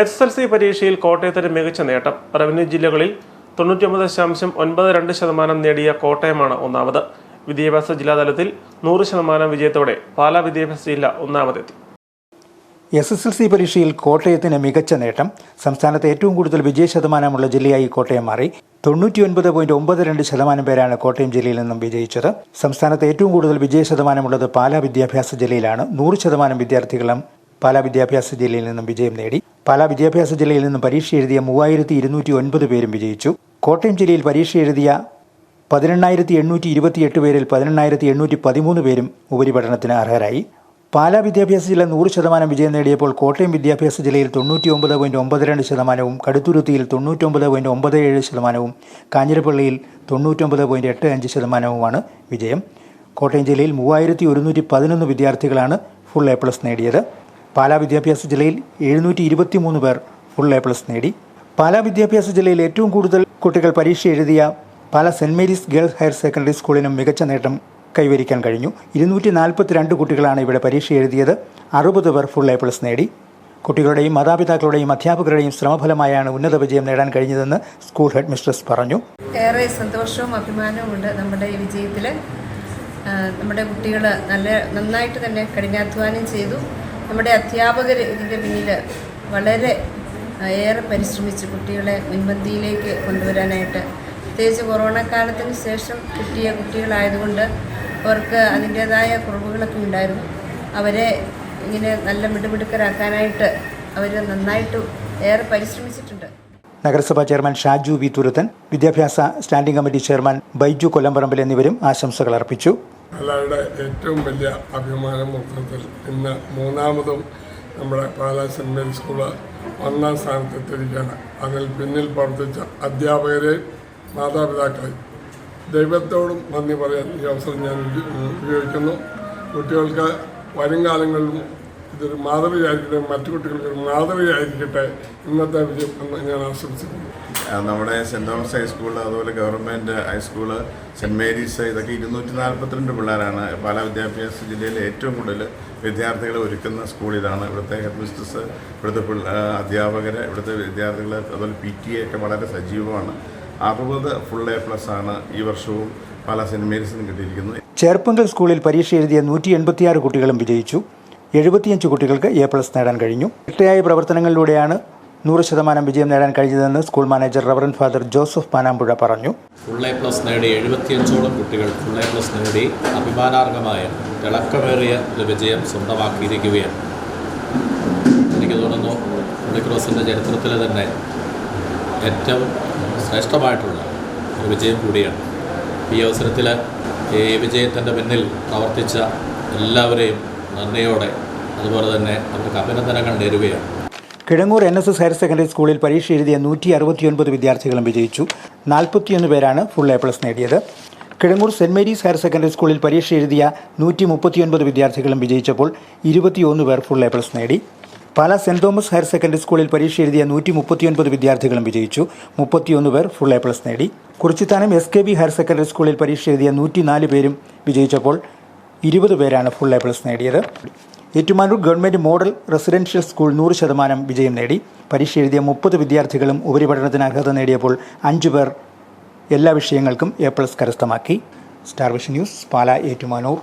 S L C പരീക്ഷയിൽ കോട്ടയത്തിന് മികച്ച നേട്ടം. റവന്യൂ ജില്ലകളിൽ തൊണ്ണൂറ്റിയൊമ്പത് ദശാംശം ഒൻപത് രണ്ട് ശതമാനം നേടിയ കോട്ടയമാണ് ഒന്നാമത്. വിദ്യാഭ്യാസ ജില്ലാതലത്തിൽ നൂറ് ശതമാനം വിജയത്തോടെ പാലാ വിദ്യാഭ്യാസ ജില്ല ഒന്നാമതെത്തി. എസ് എസ് എൽ സി പരീക്ഷയിൽ കോട്ടയത്തിന് മികച്ച നേട്ടം. സംസ്ഥാനത്ത് ഏറ്റവും കൂടുതൽ വിജയ ശതമാനമുള്ള ജില്ലയായി കോട്ടയം മാറി. തൊണ്ണൂറ്റിയൊൻപത് പോയിന്റ് ഒമ്പത് രണ്ട് ശതമാനം പേരാണ് കോട്ടയം ജില്ലയിൽ നിന്നും വിജയിച്ചത്. സംസ്ഥാനത്ത് ഏറ്റവും കൂടുതൽ വിജയ ശതമാനമുള്ളത് പാലാ വിദ്യാഭ്യാസ ജില്ലയിലാണ്. നൂറ് ശതമാനം വിദ്യാർത്ഥികളും പാലാ വിദ്യാഭ്യാസ ജില്ലയിൽ നിന്നും വിജയം നേടി. പാലാ വിദ്യാഭ്യാസ ജില്ലയിൽ നിന്നും പരീക്ഷ എഴുതിയ മൂവായിരത്തി ഇരുന്നൂറ്റി ഒൻപത് പേരും വിജയിച്ചു. കോട്ടയം ജില്ലയിൽ പരീക്ഷ എഴുതിയ പതിനെണ്ണായിരത്തി എണ്ണൂറ്റി ഇരുപത്തിയെട്ട് പേരിൽ പതിനെണ്ണായിരത്തി എണ്ണൂറ്റി പതിമൂന്ന് പേരും ഉപരിപഠനത്തിന് അർഹരായി. പാലാ വിദ്യാഭ്യാസ ജില്ല നൂറ് ശതമാനം വിജയം നേടിയപ്പോൾ കോട്ടയം വിദ്യാഭ്യാസ ജില്ലയിൽ തൊണ്ണൂറ്റി ഒമ്പത് പോയിന്റ് ഒമ്പത് രണ്ട് ശതമാനവും കടുത്തുരുത്തിയിൽ തൊണ്ണൂറ്റൊമ്പത് പോയിന്റ് ഒമ്പത് ഏഴ് ശതമാനവും കാഞ്ഞിരപ്പള്ളിയിൽ തൊണ്ണൂറ്റൊമ്പത് പോയിന്റ് എട്ട് അഞ്ച് ശതമാനവുമാണ് വിജയം. കോട്ടയം ജില്ലയിൽ മൂവായിരത്തി ഒരുന്നൂറ്റി പതിനൊന്ന് വിദ്യാർത്ഥികളാണ് ഫുൾ എ പ്ലസ് നേടിയത്. പാലാ വിദ്യാഭ്യാസ ജില്ലയിൽ എഴുന്നൂറ്റി ഇരുപത്തി മൂന്ന് പേർ ഫുൾ എ പ്ലസ് നേടി. പാലാ വിദ്യാഭ്യാസ ജില്ലയിൽ ഏറ്റവും കൂടുതൽ കുട്ടികൾ പരീക്ഷ എഴുതിയ Pala saint Mary's girls higher secondary സ്കൂളിനും മികച്ച നേട്ടം കൈവരിക്കാൻ കഴിഞ്ഞു. ഇരുന്നൂറ്റി നാൽപ്പത്തിരണ്ട് കുട്ടികളാണ് ഇവിടെ പരീക്ഷ എഴുതിയത്. അറുപത് പേർ ഫുൾ എ പ്ലസ് നേടി. കുട്ടികളുടെയും മാതാപിതാക്കളുടെയും അധ്യാപകരുടെയും ശ്രമഫലമായാണ് ഉന്നത വിജയം നേടാൻ കഴിഞ്ഞതെന്ന് സ്കൂൾ ഹെഡ് മിസ്ട്രസ് പറഞ്ഞു. ഏറെ സന്തോഷവും അഭിമാനവും ഉണ്ട് നമ്മുടെ ഈ വിജയത്തിൽ നമ്മുടെ കുട്ടികൾ നല്ല നന്നായിട്ട് തന്നെ കഠിനാധ്വാനം ചെയ്തു. നമ്മുടെ അധ്യാപകർ ഇതിന്റെ പിന്നിൽ വളരെ ഏറെ പരിശ്രമിച്ച് കുട്ടികളെ മുൻപന്തിയിലേക്ക് കൊണ്ടുവരാനായിട്ട്. പ്രത്യേകിച്ച് കൊറോണ കാലത്തിന് ശേഷം കിട്ടിയ കുട്ടികളായതുകൊണ്ട് അവർക്ക് അതിന്റേതായ കുറവുകളൊക്കെ ഉണ്ടായിരുന്നു. അവരെ ഇങ്ങനെ നല്ല മിടുമിടുക്കരാക്കാനായിട്ട് അവർ നന്നായിട്ട് ഏറെ പരിശ്രമിച്ചിട്ടുണ്ട്. നഗരസഭാ ചെയർമാൻ ഷാജു വി തുരുത്തൻ വിദ്യാഭ്യാസ standing committee chairman Baiju Kollamparambil എന്നിവരും ആശംസകൾ അർപ്പിച്ചു. പാലായുടെ ഏറ്റവും വലിയ അഭിമാന മൊത്തത്തിൽ ഇന്ന് മൂന്നാമതും നമ്മുടെ പാലാ സെന്റ് മേരി സ്കൂൾ ഒന്നാം സ്ഥാനത്തെത്തിയിരിക്കുകയാണ് അതിൽ പിന്നിൽ പ്രവർത്തിച്ച അധ്യാപകരെ മാതാപിതാക്കളെ ദൈവത്തോടും നന്ദി പറയാൻ ഈ അവസരം ഞാൻ ഉപയോഗിക്കുന്നു. കുട്ടികൾക്ക് വരും കാലങ്ങളിലും ഇതൊരു മാതൃകയായിരിക്കട്ടെ മറ്റു കുട്ടികൾക്ക് ഒരു മാതൃകയായിരിക്കട്ടെ ഇന്നത്തെ വിജയം എന്ന് ഞാൻ ആശംസിക്കുന്നു. നമ്മുടെ സെന്റ് തോമസ് ഹൈസ്കൂൾ അതുപോലെ government high school saint Mary's ഇതൊക്കെ ഇരുന്നൂറ്റി നാൽപ്പത്തിരണ്ട് പിള്ളേരാണ് പാലാ വിദ്യാഭ്യാസ ജില്ലയിലെ ഏറ്റവും കൂടുതൽ വിദ്യാർത്ഥികളെ ഒരുക്കുന്ന സ്കൂൾ ഇതാണ്. ഇവിടുത്തെ ഹെഡ് മിസ്റ്റസ് ഇവിടുത്തെ അധ്യാപകർ ഇവിടുത്തെ വിദ്യാർത്ഥികൾ അതുപോലെ പി ടി എ ഒക്കെ വളരെ സജീവമാണ്. അറുപത് ഫുൾ എ പ്ലസ് ആണ് ഈ വർഷവും പാലാ സെന്റ് മേരീസിന് കിട്ടിയിരിക്കുന്നത്. ചേർപ്പങ്കൽ സ്കൂളിൽ പരീക്ഷ എഴുതിയ നൂറ്റി എൺപത്തിയാറ് കുട്ടികളും വിജയിച്ചു. എഴുപത്തിയഞ്ച് കുട്ടികൾക്ക് എ പ്ലസ് നേടാൻ കഴിഞ്ഞു. ചിട്ടയായ പ്രവർത്തനങ്ങളിലൂടെയാണ് നൂറ് ശതമാനം വിജയം നേടാൻ കഴിഞ്ഞതെന്ന് school manager reverend father Joseph Panampuzha പറഞ്ഞു. ഫുൾ എ പ്ലസ് നേടി എഴുപത്തിയഞ്ചോളം കുട്ടികൾ ഫുൾ എ പ്ലസ് നേടി അഭിമാനാർഹമായ തിളക്കമേറിയ ഒരു വിജയം സ്വന്തമാക്കിയിരിക്കുകയാണ്. എനിക്ക് തോന്നുന്നു ഹോളിക്രോസിന്റെ ചരിത്രത്തിൽ തന്നെ ഏറ്റവും ശ്രേഷ്ഠമായിട്ടുള്ള ഒരു വിജയം കൂടിയാണ്. ഈ അവസരത്തിൽ ഈ വിജയത്തിന്റെ പിന്നിൽ പ്രവർത്തിച്ച എല്ലാവരെയും നന്ദിയോടെ അതുപോലെ തന്നെ അവർക്ക് അഭിനന്ദനങ്ങൾ നേരുകയാണ്. Kidangoor N S S higher secondary സ്കൂളിൽ പരീക്ഷ എഴുതിയ നൂറ്റി അറുപത്തിയൊൻപത് വിദ്യാർത്ഥികളും വിജയിച്ചു. നാൽപ്പത്തിയൊന്ന് പേരാണ് ഫുൾ എ പ്ലസ് നേടിയത്. Kidangoor saint Mary's higher secondary സ്കൂളിൽ പരീക്ഷ എഴുതിയ നൂറ്റി മുപ്പത്തിയൊൻപത് വിദ്യാർത്ഥികളും വിജയിച്ചപ്പോൾ ഇരുപത്തിയൊന്ന് പേർ ഫുൾ എ പ്ലസ് നേടി. Pala saint Thomas higher secondary സ്കൂളിൽ പരീക്ഷ എഴുതിയ നൂറ്റി മുപ്പത്തിയൊൻപത് വിദ്യാർത്ഥികളും വിജയിച്ചു. മുപ്പത്തിയൊന്ന് പേർ ഫുൾ എ പ്ലസ് നേടി. Kurichithanam S K B higher secondary സ്കൂളിൽ പരീക്ഷ എഴുതിയ നൂറ്റിനാല് പേരും വിജയിച്ചപ്പോൾ ഇരുപത് പേരാണ് ഫുൾ എ പ്ലസ് നേടിയത്. Ettumanoor government model residential school നൂറ് ശതമാനം വിജയം നേടി. പരീക്ഷ എഴുതിയ മുപ്പത് വിദ്യാർത്ഥികളും ഉപരിപഠനത്തിന് അർഹത നേടിയപ്പോൾ അഞ്ചു പേർ എല്ലാ വിഷയങ്ങൾക്കും എ പ്ലസ് കരസ്ഥമാക്കി. Star vision news Pala Ettumanoor.